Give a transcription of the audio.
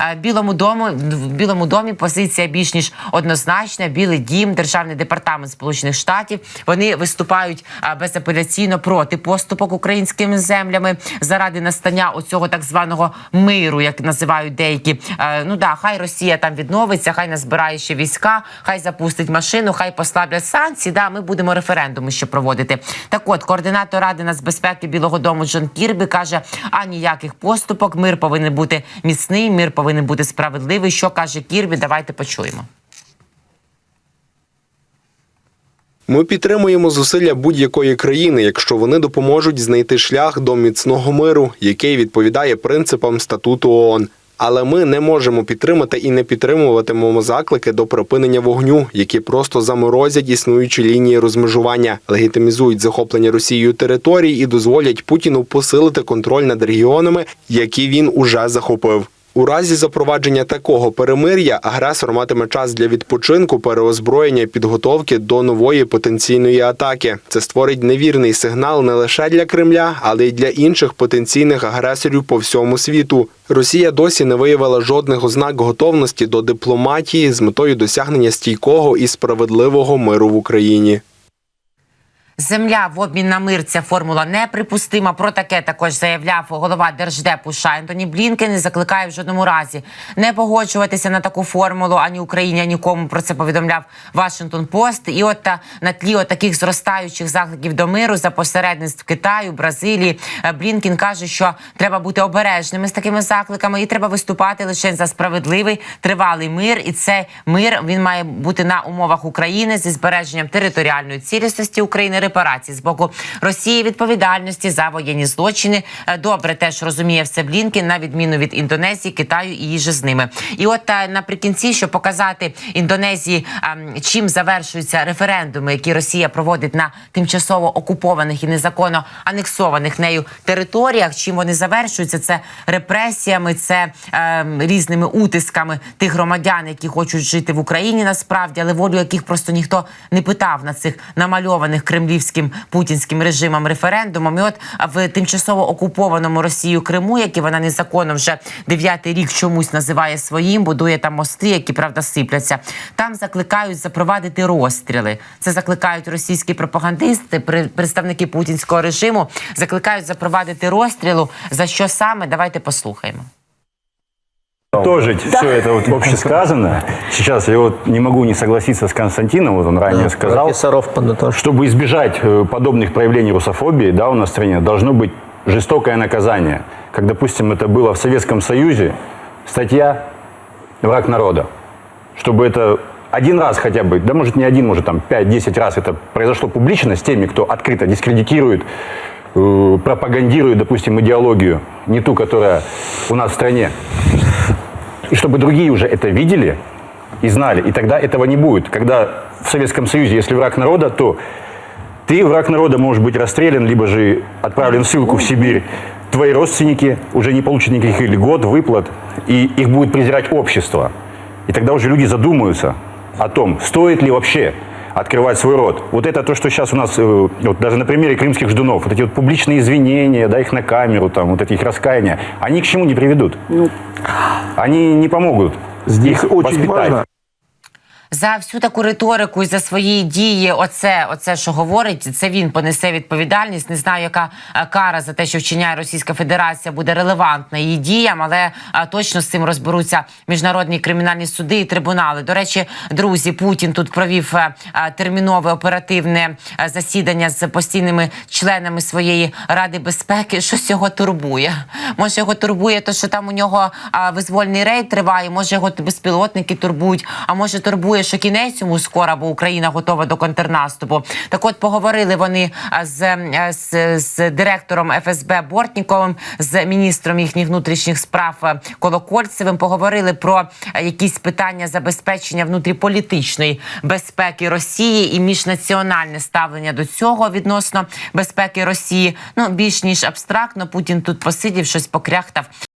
Е, Білому дому в Білому домі позиція більш ніж однозначна. Білий дім, державний департамент Сполучених Штатів. Вони виступають е, безапеляційно проти поступок українськими землями заради настання оцього так званого миру, як називають деякі. Е, Ну да, хай Росія там відновиться, хай назбирає ще війська, хай запустить машину, хай послаблять санкції. Да, ми будемо референдуми ще проводити. Так от координатор ради нацбезпеки Білого Дому Джон Кірбі каже: а ніяких поступок. Мир повинен бути міцний, мир повинен бути справедливий. Що каже Кірбі? Давайте почуємо. Ми підтримуємо зусилля будь-якої країни, якщо вони допоможуть знайти шлях до міцного миру, який відповідає принципам статуту ООН. Але ми не можемо підтримати і не підтримуватимемо заклики до припинення вогню, які просто заморозять існуючі лінії розмежування, легітимізують захоплення Росією територій і дозволять Путіну посилити контроль над регіонами, які він уже захопив. У разі запровадження такого перемир'я агресор матиме час для відпочинку, переозброєння, підготовки до нової потенційної атаки. Це створить невірний сигнал не лише для Кремля, але й для інших потенційних агресорів по всьому світу. Росія досі не виявила жодних ознак готовності до дипломатії з метою досягнення стійкого і справедливого миру в Україні. Земля в обмін на мир ця формула неприпустима. Про таке також заявляв голова держдепу США Ентоні Блінкен. і Закликає в жодному разі не погоджуватися на таку формулу ані Україні, ані нікому. Про це повідомляв Вашингтон Пост. І от та на тлі таких зростаючих закликів до миру за посередництв Китаю, Бразилії. е, Блінкен каже, що треба бути обережними з такими закликами, і треба виступати лише за справедливий тривалий мир. І цей мир він має бути на умовах України зі збереженням територіальної цілісності України репарацій з боку Росії відповідальності за воєнні злочини. Е, Добре теж розуміє все Блінкен, на відміну від Індонезії, Китаю і її же з ними. І от е, наприкінці, щоб показати Індонезії, чим завершуються референдуми, які Росія проводить на тимчасово окупованих і незаконно анексованих нею територіях. Чим вони завершуються? Це репресіями, це ем, різними утисками тих громадян, які хочуть жити в Україні насправді, але волю яких просто ніхто не питав на цих намальованих кремлівським путінським режимом референдумом. І от в тимчасово окупованому Росією Криму, який вона незаконно вже дев'ятий рік чомусь називає своїм, будує там мости, які правда сипляться. Там закликають запровадити розстріли. Це закликають російські пропагандисти, представники путінського режиму. Закликають запровадити розстрілу. За що саме? Давайте послухаємо. Тоже все это вот общесказано. Сейчас я вот не могу не согласиться с Константином, вот он ранее сказал, Профессоров подытожь. чтобы избежать э, подобных проявлений русофобии, да, у нас в стране должно быть жестокое наказание. Как, допустим, это было в Советском Союзе, статья «Враг народа». Чтобы это один раз хотя бы, да может не один, может там 5-10 раз это произошло публично с теми, кто открыто дискредитирует, э, пропагандирует, допустим, идеологию, не ту, которая у нас в стране. И чтобы другие уже это видели и знали. И тогда этого не будет. Когда в Советском Союзе, если враг народа, то ты, враг народа, можешь быть расстрелян, либо же отправлен в ссылку в Сибирь. Твои родственники уже не получат никаких льгот, выплат, и их будет презирать общество. И тогда уже люди задумаются о том, стоит ли вообще открывать свой рот. Вот это то, что сейчас у нас, э, вот даже на примере крымских ждунов, вот эти вот публичные извинения, да, их на камеру, там, вот эти их раскаяния, они к чему не приведут. Они не помогут Здесь их очень воспитать. важно За всю таку риторику і за свої дії, оце, оце що говорить, це він понесе відповідальність. Не знаю, яка е, кара за те, що вчиняє Російська Федерація, буде релевантна її діям, але е, точно з цим розберуться міжнародні кримінальні суди і трибунали. До речі, друзі, Путін тут провів е, термінове оперативне засідання з постійними членами своєї ради безпеки. Щось його турбує. Може, його турбує, то що там у нього визвольний рейд триває. Може, його безпілотники турбують. А може, турбує, що кінець йому скоро, бо Україна готова до контрнаступу. Так, от поговорили вони з, з, з директором ФСБ Бортніковим, з міністром їхніх внутрішніх справ е, Колокольцевим. Поговорили про е, якісь питання забезпечення внутріполітичної безпеки Росії і міжнаціональне ставлення до цього відносно безпеки Росії. Ну більш ніж абстрактно. Путін тут посидів, щось покряхтав.